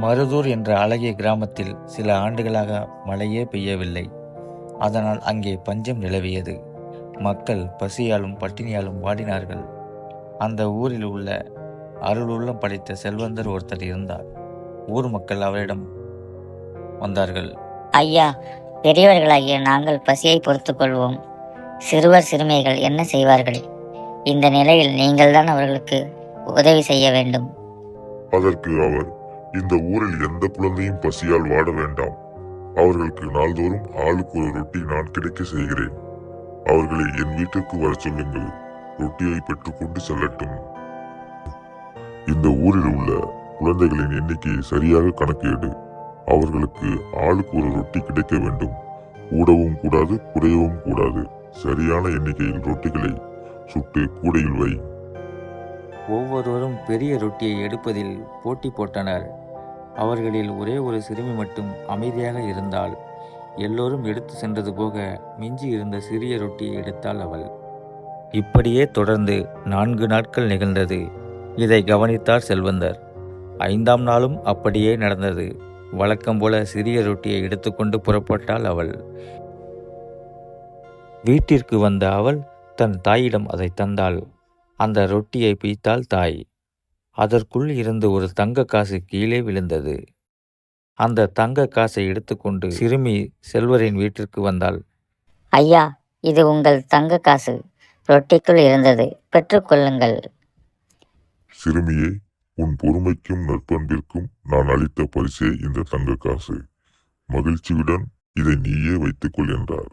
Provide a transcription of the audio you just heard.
மருதூர் என்ற அழகிய கிராமத்தில் சில ஆண்டுகளாக மழையே பெய்யவில்லை. அதனால் அங்கே பஞ்சம் நிலவியது. மக்கள் பசியாலும் பட்டினியாலும் வாடினார்கள். அந்த ஊரில் உள்ள அருளுள்ளம் படைத்த செல்வந்தர் ஒருத்தர் இருந்தார். ஊர் மக்கள் அவரிடம் வந்தார்கள். ஐயா பெரியவர்களாகிய நாங்கள் பசியை பொறுத்துக் கொள்வோம். சிறுவர் சிறுமிகள் என்ன செய்வார்கள்? இந்த நிலையில் நீங்கள்தான் அவர்களுக்கு உதவி செய்ய வேண்டும். அதற்கு அவர் இந்த ஊரில் எந்த குழந்தையும் பசியால் வாட வேண்டாம். அவர்களுக்கு நாள்தோறும் ஆளுக்கு ஒரு ரொட்டி நான் கிடைக்க செய்கிறேன். அவர்களை என் வீட்டிற்கு வர சொல்லுங்கள். ரொட்டியை பெற்றுக்கொண்டு செல்லட்டும். இந்த ஊரில் உள்ள குழந்தைகளின் எண்ணிக்கையை சரியாக கணக்கேடு அவர்களுக்கு ஆளுக்கு ஒரு ரொட்டி கிடைக்க வேண்டும். கூடவும் கூடாது குறையவும் கூடாது. சரியான எண்ணிக்கையில் ரொட்டிகளை சுட்டு கூடையில் வை. ஒவ்வொருவரும் பெரிய ரொட்டியை எடுப்பதில் போட்டி போட்டனர். அவர்களில் ஒரே ஒரு சிறுமி மட்டும் அமைதியாக இருந்தாள். எல்லோரும் எடுத்து சென்றது போக மிஞ்சி இருந்த சிறிய ரொட்டியை எடுத்தாள் அவள். இப்படியே தொடர்ந்து நான்கு நாட்கள் நிகழ்ந்தது. இதை கவனித்தார் செல்வந்தர். ஐந்தாம் நாளும் அப்படியே நடந்தது. வழக்கம் போல சிறிய ரொட்டியை எடுத்துக்கொண்டு புறப்பட்டாள் அவள். வீட்டிற்கு வந்த அவள் தன் தாயிடம் அதை தந்தாள். அந்த ரொட்டியை பிய்த்தாள் தாய். அதற்குள் இருந்து ஒரு தங்க காசு கீழே விழுந்தது. அந்த தங்க காசை எடுத்துக்கொண்டு சிறுமி செல்வரின் வீட்டிற்கு வந்தாள். ஐயா இது உங்கள் தங்க காசு. ரொட்டிக்குள் இருந்தது. பெற்றுக்கொள்ளுங்கள் சிறுமியே உன் பொறுமைக்கும் நற்பண்பிற்கும் நான் அளித்த பரிசே இந்த தங்க காசு. மகிழ்ச்சியுடன் இதை நீயே வைத்துக்கொள் என்றார்.